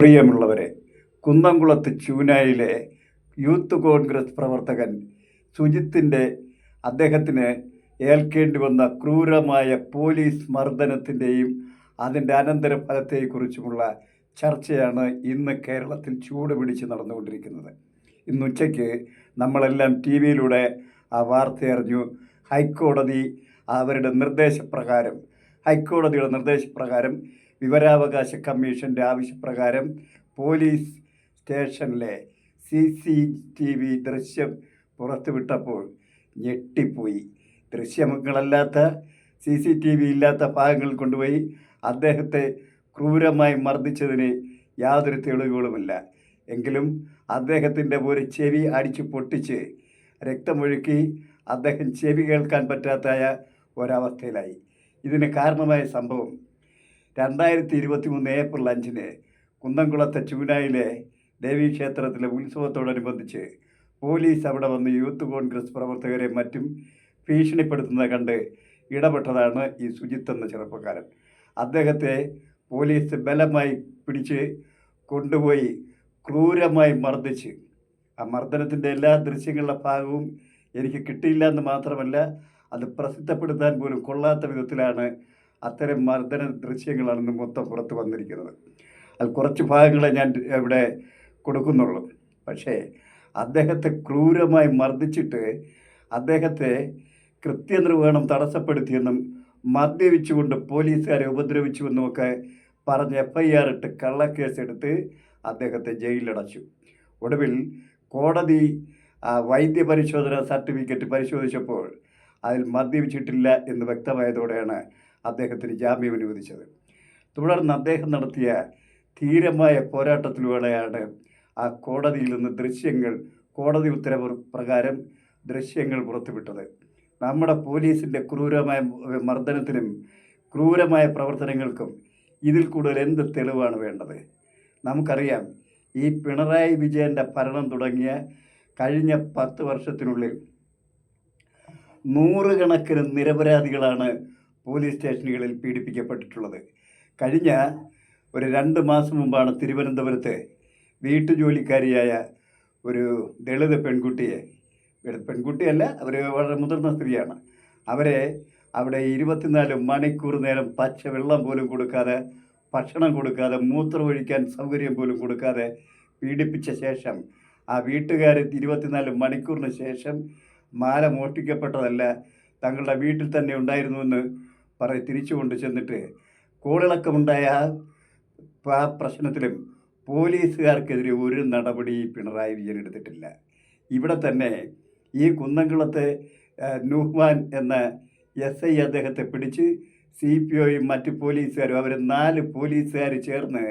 പ്രിയമുള്ളവരെ കുന്നംകുളത്ത് ചൂനായിലെ യൂത്ത് കോൺഗ്രസ് പ്രവർത്തകൻ സുജിത്തിന്റെ അദ്ദേഹത്തിന് ഏൽക്കേണ്ടി വന്ന ക്രൂരമായ പോലീസ് മർദ്ദനത്തിന്റെയും അതിന്റെ അനന്തരഫലത്തെക്കുറിച്ചുമുള്ള ചർച്ചയാണ് ഇന്ന് കേരളത്തിൽ ചൂട് പിടിച്ച് നടന്നുകൊണ്ടിരിക്കുന്നത്. ഇന്ന് ഉച്ചയ്ക്ക് നമ്മളെല്ലാം ടി വിയിലൂടെ ആ വാർത്ത അറിഞ്ഞു. ഹൈക്കോടതി അവരുടെ നിർദ്ദേശപ്രകാരം ഹൈക്കോടതിയുടെ നിർദ്ദേശപ്രകാരം വിവരാവകാശ കമ്മീഷന്റെ ആവശ്യപ്രകാരം പോലീസ് സ്റ്റേഷനിലെ സി സി ടി വി ദൃശ്യം പുറത്തുവിട്ടപ്പോൾ ഞെട്ടിപ്പോയി. ദൃശ്യങ്ങളല്ലാത്ത സി സി ടി വി ഇല്ലാത്ത ഭാഗങ്ങൾ കൊണ്ടുപോയി അദ്ദേഹത്തെ ക്രൂരമായി മർദ്ദിച്ചതിന് യാതൊരു തെളിവുകളുമില്ല. എങ്കിലും അദ്ദേഹത്തിന്റെ ഒരു ചെവി അടിച്ചു പൊട്ടിച്ച് രക്തമൊഴുക്കി അദ്ദേഹം ചെവി കേൾക്കാൻ പറ്റാത്തായ ഒരവസ്ഥയിലായി. ഇതിന് കാരണമായ സംഭവം രണ്ടായിരത്തി ഇരുപത്തി മൂന്ന് ഏപ്രിൽ അഞ്ചിന് കുന്നംകുളത്തെ ചൂനായിലെ ദേവീക്ഷേത്രത്തിലെ ഉത്സവത്തോടനുബന്ധിച്ച് പോലീസ് അവിടെ വന്ന് യൂത്ത് കോൺഗ്രസ് പ്രവർത്തകരെ മറ്റും ഭീഷണിപ്പെടുത്തുന്നത് കണ്ട് ഇടപെട്ടതാണ് ഈ സുജിത്ത് എന്ന ചെറുപ്പക്കാരൻ. അദ്ദേഹത്തെ പോലീസ് ബലമായി പിടിച്ച് കൊണ്ടുപോയി ക്രൂരമായി മർദ്ദിച്ച്. ആ മർദ്ദനത്തിന്റെ എല്ലാ ദൃശ്യങ്ങളുടെ ഭാഗവും എനിക്ക് കിട്ടിയില്ല എന്ന് മാത്രമല്ല അത് പ്രസിദ്ധപ്പെടുത്താൻ പോലും കൊള്ളാത്ത വിധത്തിലാണ് അത്തരം മർദ്ദന ദൃശ്യങ്ങളാണ് ഇന്ന് മൊത്തം പുറത്ത് വന്നിരിക്കുന്നത്. അത് കുറച്ച് ഭാഗങ്ങളെ ഞാൻ ഇവിടെ കൊടുക്കുന്നുള്ളൂ. പക്ഷേ അദ്ദേഹത്തെ ക്രൂരമായി മർദ്ദിച്ചിട്ട് അദ്ദേഹത്തെ കൃത്യനിർവഹണം തടസ്സപ്പെടുത്തിയെന്നും മദ്യപിച്ചുകൊണ്ട് പോലീസുകാരെ ഉപദ്രവിച്ചുവെന്നുമൊക്കെ പറഞ്ഞ് എഫ് ഐ ആർ ഇട്ട് കള്ളക്കേസെടുത്ത് അദ്ദേഹത്തെ ജയിലിലടച്ചു. ഒടുവിൽ കോടതി വൈദ്യപരിശോധന സർട്ടിഫിക്കറ്റ് പരിശോധിച്ചപ്പോൾ അതിൽ മദ്യപിച്ചിട്ടില്ല എന്ന് വ്യക്തമായതോടെയാണ് അദ്ദേഹത്തിന് ജാമ്യം അനുവദിച്ചത്. തുടർന്ന് അദ്ദേഹം നടത്തിയ ധീരമായ പോരാട്ടത്തിലൂടെയാണ് ആ കോടതിയിൽ നിന്ന് ദൃശ്യങ്ങൾ കോടതി ഉത്തരവ് പ്രകാരം ദൃശ്യങ്ങൾ പുറത്തുവിട്ടത്. നമ്മുടെ പോലീസിന്റെ ക്രൂരമായ മർദ്ദനത്തിനും ക്രൂരമായ പ്രവർത്തനങ്ങൾക്കും ഇതിൽ കൂടുതൽ എന്ത് തെളിവാണ് വേണ്ടത്? നമുക്കറിയാം ഈ പിണറായി വിജയന്റെ ഭരണം തുടങ്ങിയ കഴിഞ്ഞ പത്ത് വർഷത്തിനുള്ളിൽ നൂറുകണക്കിന് നിരപരാധികളാണ് പോലീസ് സ്റ്റേഷനുകളിൽ പീഡിപ്പിക്കപ്പെട്ടിട്ടുള്ളത്. കഴിഞ്ഞ ഒരു രണ്ട് മാസം മുമ്പാണ് തിരുവനന്തപുരത്ത് വീട്ടുജോലിക്കാരിയായ ഒരു ദളിത് പെൺകുട്ടിയെ പെൺകുട്ടിയല്ല അവർ വളരെ മുതിർന്ന സ്ത്രീയാണ്. അവരെ അവിടെ ഇരുപത്തിനാല് മണിക്കൂർ നേരം പച്ച വെള്ളം പോലും കൊടുക്കാതെ ഭക്ഷണം കൊടുക്കാതെ മൂത്രമൊഴിക്കാൻ സൗകര്യം പോലും കൊടുക്കാതെ പീഡിപ്പിച്ച ശേഷം ആ വീട്ടുകാർ ഇരുപത്തിനാല് മണിക്കൂറിന് ശേഷം മാല മോഷ്ടിക്കപ്പെട്ടതല്ല തങ്ങളുടെ വീട്ടിൽ തന്നെ ഉണ്ടായിരുന്നുവെന്ന് പറ തിരിച്ചു കൊണ്ട് ചെന്നിട്ട് കോളിളക്കമുണ്ടായ ആ പ്രശ്നത്തിലും പോലീസുകാർക്കെതിരെ ഒരു നടപടി പിണറായി വിജയൻ എടുത്തിട്ടില്ല. ഇവിടെ തന്നെ ഈ കുന്നംകുളത്തെ നുഹ്മാൻ എന്ന എസ് ഐ അദ്ദേഹത്തെ പിടിച്ച് സി പി ഒയും മറ്റ് പോലീസുകാരും അവർ നാല് പോലീസുകാർ ചേർന്ന്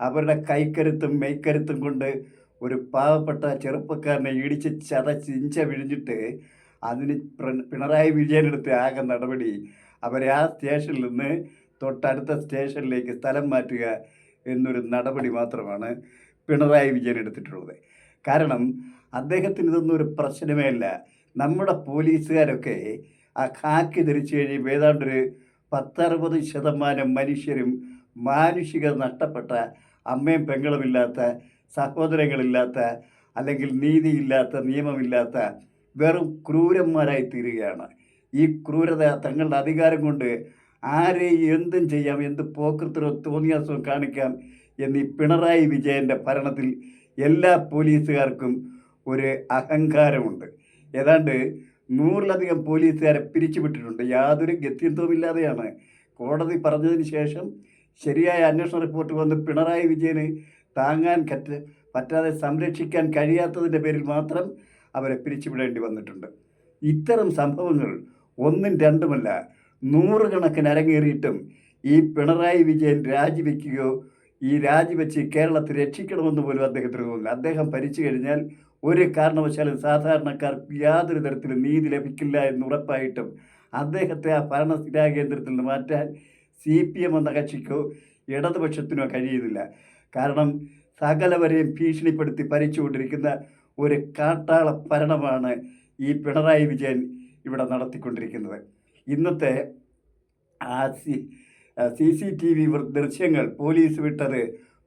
അവരുടെ കൈക്കരുത്തും മെയ്ക്കരുത്തും കൊണ്ട് ഒരു പാവപ്പെട്ട ചെറുപ്പക്കാരനെ ഇടിച്ച് ചതച്ച് ഇഞ്ച വിഴിഞ്ഞിട്ട് അതിന് പിണറായി വിജയനെടുത്ത് ആകെ നടപടി അവരെ ആ സ്റ്റേഷനിൽ നിന്ന് തൊട്ടടുത്ത സ്റ്റേഷനിലേക്ക് സ്ഥലം മാറ്റുക എന്നൊരു നടപടി മാത്രമാണ് പിണറായി വിജയൻ എടുത്തിട്ടുള്ളത്. കാരണം അദ്ദേഹത്തിന് ഇതൊന്നും ഒരു പ്രശ്നമേ അല്ല. നമ്മുടെ പോലീസുകാരൊക്കെ ആ കാക്കി ധരിച്ചു കഴിയുമ്പോൾ ഏതാണ്ടൊരു പത്തറുപത് ശതമാനം മനുഷ്യരും മാനുഷികത നഷ്ടപ്പെട്ട അമ്മയും പെങ്ങളുമില്ലാത്ത സഹോദരങ്ങളില്ലാത്ത അല്ലെങ്കിൽ നീതിയില്ലാത്ത നിയമമില്ലാത്ത വെറും ക്രൂരന്മാരായി തീരുകയാണ്. ഈ ക്രൂരത തങ്ങളുടെ അധികാരം കൊണ്ട് ആരെയും എന്തും ചെയ്യാം എന്ത് പോക്കൃത്തരോ തോന്നിയാസവും കാണിക്കാം എന്നീ പിണറായി വിജയന്റെ ഭരണത്തിൽ എല്ലാ പോലീസുകാർക്കും ഒരു അഹങ്കാരമുണ്ട്. ഏതാണ്ട് നൂറിലധികം പോലീസുകാരെ പിരിച്ചുവിട്ടിട്ടുണ്ട്. യാതൊരു ഗത്യന്തവുമില്ലാതെയാണ് കോടതി പറഞ്ഞതിന് ശേഷം ശരിയായ അന്വേഷണ റിപ്പോർട്ട് വന്ന് പിണറായി വിജയന് താങ്ങാൻ കറ്റ പറ്റാതെ സംരക്ഷിക്കാൻ കഴിയാത്തതിന്റെ പേരിൽ മാത്രം അവരെ പിരിച്ചുവിടേണ്ടി വന്നിട്ടുണ്ട്. ഇത്തരം സംഭവങ്ങൾ ഒന്നും രണ്ടുമല്ല നൂറുകണക്കിന് അരങ്ങേറിയിട്ടും ഈ പിണറായി വിജയൻ രാജിവെക്കുകയോ ഈ രാജിവെച്ച് കേരളത്തെ രക്ഷിക്കണമെന്ന് പോലും അദ്ദേഹത്തിന് തോന്നുന്നില്ല. അദ്ദേഹം ഭരിച്ചു കഴിഞ്ഞാൽ ഒരു കാരണവശാലും സാധാരണക്കാർക്ക് യാതൊരു തരത്തിലും നീതി ലഭിക്കില്ല എന്ന് ഉറപ്പായിട്ടും അദ്ദേഹത്തെ ആ ഭരണ കേന്ദ്രത്തിൽ നിന്ന് മാറ്റാൻ സി പി എം എന്ന കക്ഷിക്കോ ഇടതുപക്ഷത്തിനോ കഴിയുന്നില്ല. കാരണം സകലവരെയും ഭീഷണിപ്പെടുത്തി ഭരിച്ചുകൊണ്ടിരിക്കുന്ന ഒരു കാട്ടാള ഭരണമാണ് ഈ പിണറായി വിജയൻ ഇവിടെ നടത്തിക്കൊണ്ടിരിക്കുന്നത്. ഇന്നത്തെ ആ C C C T V ദൃശ്യങ്ങൾ പോലീസ് വിട്ടത്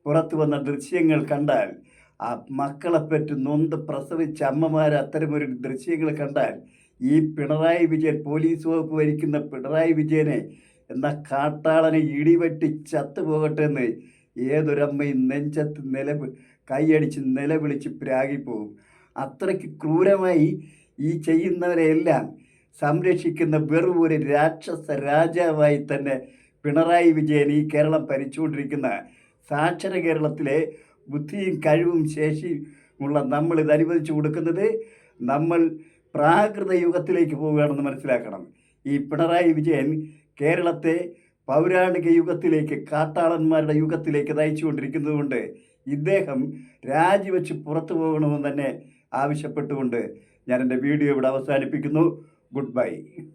പുറത്തു വന്ന ദൃശ്യങ്ങൾ കണ്ടാൽ ആ മക്കളെപ്പറ്റി നൊന്ത് പ്രസവിച്ച അമ്മമാർ അത്തരമൊരു ദൃശ്യങ്ങൾ കണ്ടാൽ ഈ പിണറായി വിജയൻ പോലീസ് വകുപ്പ് ഭരിക്കുന്ന പിണറായി വിജയനെ എന്ന കാട്ടാളനെ ഇടിവെട്ടി ചത്തുപോകട്ടെ എന്ന് ഏതൊരമ്മയും നെഞ്ചത്ത് നില കൈയടിച്ച് നിലവിളിച്ച് പ്രാഗിപ്പോകും. അത്രയ്ക്ക് ക്രൂരമായി ഈ ചെയ്യുന്നവരെയെല്ലാം സംരക്ഷിക്കുന്ന വെറും ഒരു രാക്ഷസ രാജാവായി തന്നെ പിണറായി വിജയൻ ഈ കേരളം ഭരിച്ചുകൊണ്ടിരിക്കുന്ന സാക്ഷര കേരളത്തിലെ ബുദ്ധിയും കഴിവും ശേഷിയുമുള്ള നമ്മൾ ഇത് അനുവദിച്ചു കൊടുക്കുന്നത് നമ്മൾ പ്രാകൃത യുഗത്തിലേക്ക് പോവുകയാണെന്ന് മനസ്സിലാക്കണം. ഈ പിണറായി വിജയൻ കേരളത്തെ പൗരാണിക യുഗത്തിലേക്ക് കാട്ടാളന്മാരുടെ യുഗത്തിലേക്ക് നയിച്ചുകൊണ്ടിരിക്കുന്നതുകൊണ്ട് ഇദ്ദേഹം രാജിവെച്ച് പുറത്തു പോകണമെന്ന് തന്നെ ആവശ്യപ്പെട്ടുകൊണ്ട് ഞാൻ എന്റെ വീഡിയോ ഇവിടെ അവസാനിപ്പിക്കുന്നു. goodbye.